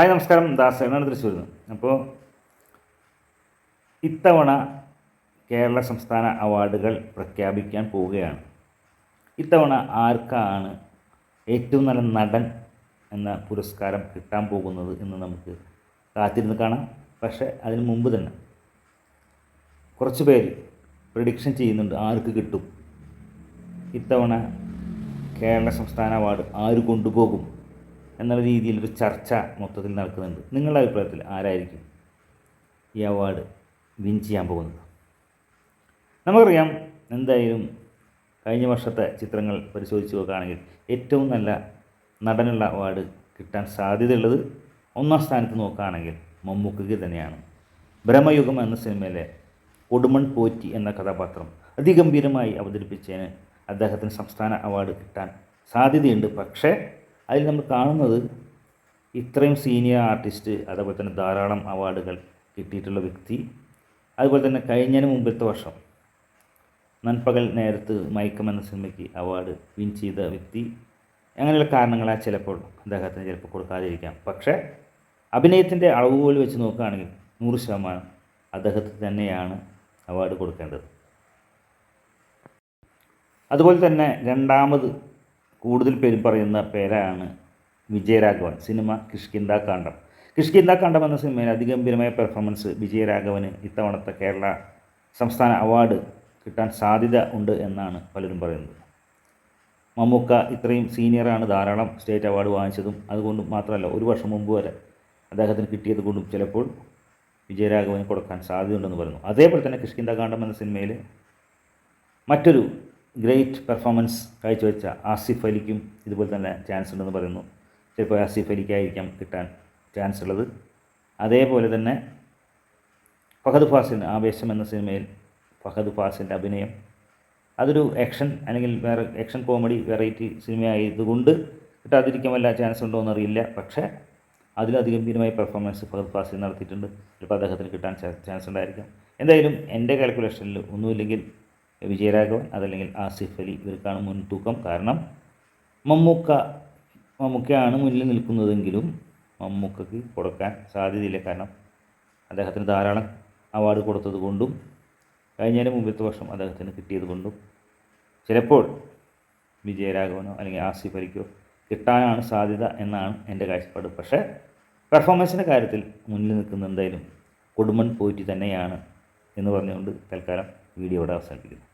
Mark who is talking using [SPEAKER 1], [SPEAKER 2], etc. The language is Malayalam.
[SPEAKER 1] ഹായ് നമസ്കാരം. ദാസ് എന്നാണ് തൃശ്ശൂരിൽ നിന്ന് അപ്പോൾ ഇത്തവണ കേരള സംസ്ഥാന അവാർഡുകൾ പ്രഖ്യാപിക്കാൻ പോവുകയാണ്. ഇത്തവണ ആർക്കാണ് ഏറ്റവും നല്ല നടൻ എന്ന പുരസ്കാരം കിട്ടാൻ പോകുന്നത് എന്ന് നമുക്ക് കാത്തിരുന്ന് കാണാം. പക്ഷേ അതിന് മുമ്പ് തന്നെ കുറച്ച് പേര് പ്രഡിക്ഷൻ ചെയ്യുന്നുണ്ട് ആർക്ക് കിട്ടും. ഇത്തവണ കേരള സംസ്ഥാന അവാർഡ് ആര് കൊണ്ടുപോകും? എന്നുള്ള രീതിയിലൊരു ചർച്ച മൊത്തത്തിൽ നടക്കുന്നുണ്ട്. നിങ്ങളുടെ അഭിപ്രായത്തിൽ ആരായിരിക്കും ഈ അവാർഡ് വിൻ ചെയ്യാൻ പോകുന്നത്? നമുക്കറിയാം എന്തായാലും കഴിഞ്ഞ വർഷത്തെ ചിത്രങ്ങൾ പരിശോധിച്ച് നോക്കുകയാണെങ്കിൽ ഏറ്റവും നല്ല നടനുള്ള അവാർഡ് കിട്ടാൻ സാധ്യതയുള്ളത് ഒന്നാം സ്ഥാനത്ത് നോക്കുകയാണെങ്കിൽ മമ്മൂക്കയ്ക്ക് തന്നെയാണ്. ബ്രഹ്മയുഗം എന്ന സിനിമയിലെ കൊടുമൺ പോറ്റി എന്ന കഥാപാത്രം അതിഗംഭീരമായി അവതരിപ്പിച്ചതിന് അദ്ദേഹത്തിന് സംസ്ഥാന അവാർഡ് കിട്ടാൻ സാധ്യതയുണ്ട്. പക്ഷേ അതിൽ നമ്മൾ കാണുന്നത് ഇത്രയും സീനിയർ ആർട്ടിസ്റ്റ് അതേപോലെ തന്നെ ധാരാളം അവാർഡുകൾ കിട്ടിയിട്ടുള്ള വ്യക്തി. അതുപോലെ തന്നെ കഴിഞ്ഞതിന് മുമ്പത്തെ വർഷം നൻപകൽ നേരത്ത് മയക്കം എന്ന സിനിമയ്ക്ക് അവാർഡ് വിൻ ചെയ്ത വ്യക്തി. അങ്ങനെയുള്ള കാരണങ്ങളാൽ ചിലപ്പോൾ അദ്ദേഹത്തിന് ചിലപ്പോൾ കൊടുക്കാതിരിക്കാം. പക്ഷേ അഭിനയത്തിന്റെ അളവ് പോലും വെച്ച് നോക്കുകയാണെങ്കിൽ നൂറ് ശതമാനം അദ്ദേഹത്തിന് തന്നെയാണ് അവാർഡ് കൊടുക്കേണ്ടത്. അതുപോലെ തന്നെ രണ്ടാമത് കൂടുതൽ പേര് പറയുന്ന പേരാണ് വിജയരാഘവൻ സിനിമ കിഷ്കിന്ദ കാണ്ഡം കിഷ്കിന്ദ കാണ്ഡം എന്ന സിനിമയിൽ അതിഗംഭീരമായ പെർഫോമൻസ് വിജയരാഘവന് ഇത്തവണത്തെ കേരള സംസ്ഥാന അവാർഡ് കിട്ടാൻ സാധ്യത ഉണ്ട് എന്നാണ് പലരും പറയുന്നത്. മമ്മൂക്ക ഇത്രയും സീനിയറാണ് ധാരാളം സ്റ്റേറ്റ് അവാർഡ് വാങ്ങിച്ചതും അതുകൊണ്ടും മാത്രമല്ല ഒരു വർഷം മുമ്പ് വരെ അദ്ദേഹത്തിന് കിട്ടിയത് കൊണ്ടും ചിലപ്പോൾ വിജയരാഘവന് കൊടുക്കാൻ സാധ്യതയുണ്ടെന്ന് പറയുന്നു. അതേപോലെ തന്നെ കിഷ്കിന്ദ കാണ്ഡം എന്ന സിനിമയിൽ മറ്റൊരു ഗ്രേറ്റ് പെർഫോമൻസ് കാഴ്ചവെച്ച ആസിഫ് അലിക്കും ഇതുപോലെ തന്നെ ചാൻസ് ഉണ്ടെന്ന് പറയുന്നു. ചിലപ്പോൾ ആസിഫ് അലിക്കായിരിക്കാം കിട്ടാൻ ചാൻസ് ഉള്ളത്. അതേപോലെ തന്നെ ഫഹദ് ഫാസിൽ ആവേശം എന്ന സിനിമയിൽ ഫഹദ് ഫാസിന്റെ അഭിനയം. അതൊരു ആക്ഷൻ അല്ലെങ്കിൽ വേറെ ആക്ഷൻ കോമഡി വെറൈറ്റി സിനിമയായതുകൊണ്ട് കിട്ടാതിരിക്കാൻ വല്ല ചാൻസ് ഉണ്ടോ എന്നറിയില്ല. പക്ഷേ അതിലധിഗംഭീരമായ പെർഫോമൻസ് ഫഹദ് ഫാസിൽ നടത്തിയിട്ടുണ്ട്. ചിലപ്പോൾ അദ്ദേഹത്തിന് കിട്ടാൻ ചാൻസ് ഉണ്ടായിരിക്കാം. എന്തായാലും എന്റെ കാൽക്കുലേഷനിൽ ഒന്നുമില്ലെങ്കിൽ വിജയരാഘവൻ അതല്ലെങ്കിൽ ആസിഫ് അലി ഇവർക്കാണ് മുൻതൂക്കം. കാരണം മമ്മൂക്ക മമ്മൂക്കയാണ് മുന്നിൽ നിൽക്കുന്നതെങ്കിലും മമ്മൂക്കയ്ക്ക് കൊടുക്കാൻ സാധ്യതയില്ല. കാരണം അദ്ദേഹത്തിന് ധാരാളം അവാർഡ് കൊടുത്തത് കൊണ്ടും കഴിഞ്ഞതിന് മുമ്പത്തെ വർഷം അദ്ദേഹത്തിന് കിട്ടിയത് കൊണ്ടും ചിലപ്പോൾ വിജയരാഘവനോ അല്ലെങ്കിൽ ആസിഫ് അലിക്കോ കിട്ടാനാണ് സാധ്യത എന്നാണ് എന്റെ കാഴ്ചപ്പാട്. പക്ഷേ പെർഫോമൻസിന്റെ കാര്യത്തിൽ മുന്നിൽ നിൽക്കുന്ന എന്തായാലും കൊടുമൺ പോയിട്ട് തന്നെയാണ് എന്ന് പറഞ്ഞുകൊണ്ട് തൽക്കാലം വീഡിയോ ഇവിടെ അവസാനിപ്പിക്കുന്നു.